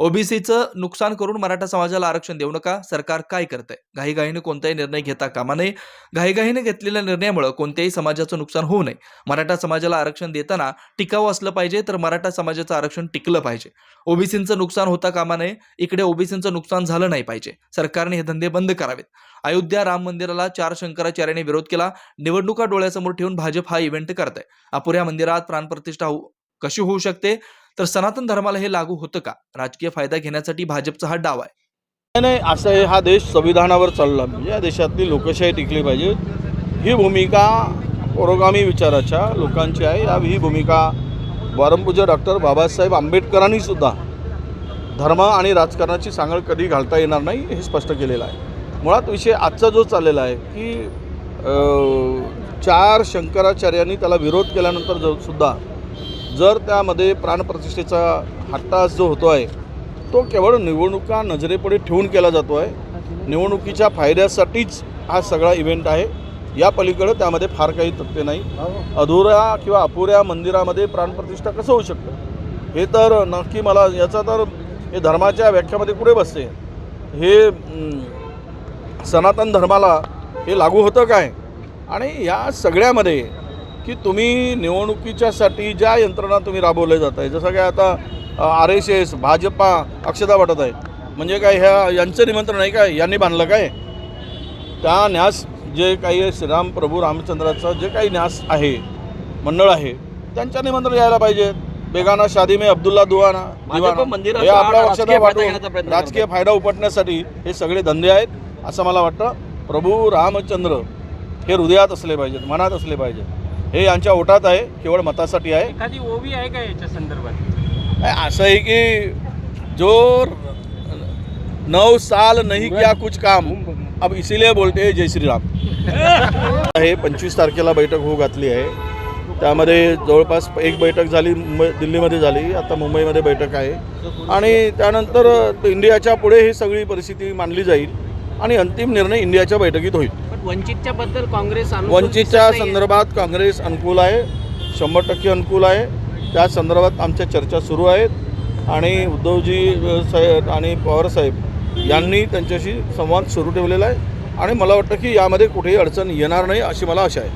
ओबीसीचं नुकसान करून मराठा समाजाला आरक्षण देऊ नका. सरकार काय करतंय? घाईघाईने कोणताही निर्णय घेता कामा नये. घाईघाईने घेतलेल्या निर्णयामुळे कोणत्याही समाजाचं नुकसान होऊ नये. मराठा समाजाला आरक्षण देताना टिकाऊ असलं पाहिजे तर मराठा समाजाचं आरक्षण टिकलं पाहिजे. ओबीसींचं नुकसान होता कामा नये. इकडे ओबीसींचं नुकसान झालं नाही पाहिजे. सरकारने हे धंदे बंद करावेत. अयोध्या राम मंदिराला चार शंकराचार्याने विरोध केला. निवडणुका डोळ्यासमोर ठेवून भाजप हा इव्हेंट करत आहे अपुऱ्या मंदिरात प्राणप्रतिष्ठा होऊ कशी होऊ शकते? तर सनातन धर्माला हे लागू होतं का? राजकीय फायदा घेण्यासाठी भाजपचा हा डाव आहे. नाही नाही असं आहे हा देश संविधानावर चालला म्हणजे या देशातली लोकशाही टिकली पाहिजे. ही भूमिका पुरोगामी विचाराच्या लोकांची आहे. या ही भूमिका वारंपूज्य डॉक्टर बाबासाहेब आंबेडकरांनी सुद्धा धर्म आणि राजकारणाची सांगड कधी घालता येणार नाही हे स्पष्ट केलेलं आहे. मुळात विषय आजचा जो चाललेला आहे की चार शंकराचार्यांनी त्याला विरोध केल्यानंतर जो सुद्धा जर त्यामध्ये प्राणप्रतिष्ठेचा हट्टास जो होतो आहे तो केवळ निवडणुका नजरेपुढे ठेवून केला जातो आहे निवडणुकीच्या फायद्यासाठीच हा सगळा इव्हेंट आहे. या पलीकडं त्यामध्ये फार काही तथ्य नाही. अधुऱ्या किंवा अपुऱ्या मंदिरामध्ये प्राणप्रतिष्ठा कसं होऊ शकतं? हे तर नक्की मला याचा तर हे धर्माच्या व्याख्यामध्ये कुठे बसते. हे सनातन धर्माला हे लागू होतं काय? आणि या सगळ्यामध्ये की तुम्ही निवडणुकीच्यासाठी ज्या यंत्रणा तुम्ही राबवल्या जात आहे जसं काय आता आर एस एस भाजपा अक्षता वाटत आहे. म्हणजे काय ह्या यांचं निमंत्रण आहे काय यांनी बांधलं काय? त्या न्यास जे काही श्रीराम प्रभू रामचंद्राचं जे काही न्यास आहे मंडळ आहे त्यांच्या निमंत्रण यायला पाहिजे. बेगाना शादी में अब्दुल्ला दुआना दिवाना. हे आपल्या पक्षाला वाटून राजकीय फायदा उपटण्यासाठी हे सगळे धंदे आहेत असं मला वाटतं. प्रभू रामचंद्र हे हृदयात असले पाहिजेत मनात असले पाहिजेत. हे यांच्या ओटात आहे केवळ मतासाठी आहे. एखादी ओवी आहे का याच्या संदर्भात? असं आहे की जो नौ साल नहीं किया कुछ काम अब इसीलिए बोलते जय श्रीराम. हे पंचवीस तारखेला बैठक होऊ घातली आहे. त्यामध्ये जवळपास एक बैठक झाली मुंबई दिल्लीमध्ये झाली आता मुंबईमध्ये बैठक आहे. आणि त्यानंतर इंडियाच्या पुढे ही सगळी परिस्थिती मानली जाईल आणि अंतिम निर्णय इंडियाच्या बैठकीत होईल. वंचितच्या बद्दल काँग्रेस वंचितच्या. संदर्भात काँग्रेस अनुकूल आहे शंभर टक्के अनुकूल आहे. त्या संदर्भात आमच्या चर्चा सुरू आहेत आणि उद्धवजी साहेब आणि पवारसाहेब यांनी त्यांच्याशी संवाद सुरू ठेवलेला आहे. आणि मला वाटतं की यामध्ये कुठेही अडचण येणार नाही अशी मला आशा आहे.